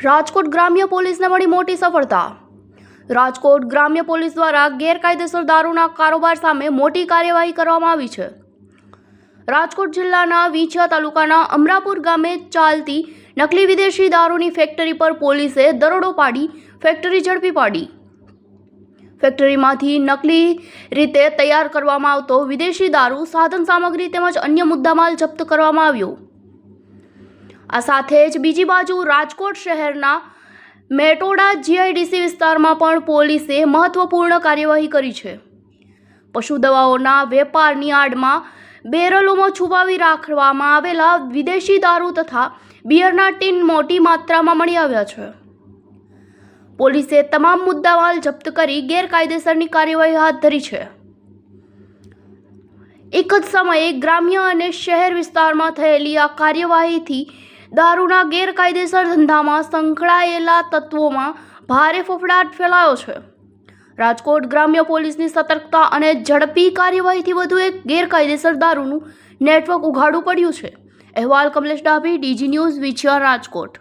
રાજકોટ ગ્રામ્ય પોલીસને મળી મોટી સફળતા. રાજકોટ ગ્રામ્ય પોલીસ દ્વારા ગેરકાયદેસર દારૂના કારોબાર સામે મોટી કાર્યવાહી કરવામાં આવી છે. રાજકોટ જિલ્લાના વીંછિયા તાલુકાના અમરાપુર ગામે ચાલતી નકલી વિદેશી દારૂની ફેક્ટરી પર પોલીસે દરોડો પાડી, ફેક્ટરી ઝડપી પાડી. ફેક્ટરીમાંથી નકલી રીતે તૈયાર કરવામાં આવતો વિદેશી દારૂ, સાધન સામગ્રી તેમજ અન્ય મુદ્દામાલ જપ્ત કરવામાં આવ્યો. આ સાથે જ બીજી બાજુ રાજકોટ શહેરના મેટોડા જીઆઈડીસી વિસ્તારમાં પણ પોલીસે મહત્વપૂર્ણ કાર્યવાહી કરી છે. પશુ દવાઓના વેપારની આડમાં બેરલોમાં છુપાવી રાખવામાં આવેલા વિદેશી દારૂ તથા બિયરના ટીન મોટી માત્રામાં મળી આવ્યા છે. પોલીસે તમામ મુદ્દામાલ જપ્ત કરી ગેરકાયદેસરની કાર્યવાહી હાથ ધરી છે. એક જ સમયે ગ્રામ્ય અને શહેર વિસ્તારમાં થયેલી આ કાર્યવાહીથી દારૂના ગેરકાયદેસર ધંધામાં સંકળાયેલા તત્વોમાં ભારે ફફડાટ ફેલાયો છે. રાજકોટ ગ્રામ્ય પોલીસની સતર્કતા અને ઝડપી કાર્યવાહીથી વધુ એક ગેરકાયદેસર દારૂનું નેટવર્ક ઉઘાડું પડ્યું છે. અહેવાલ કમલેશ ડાભી, ડીજી ન્યૂઝ વિછિયા રાજકોટ.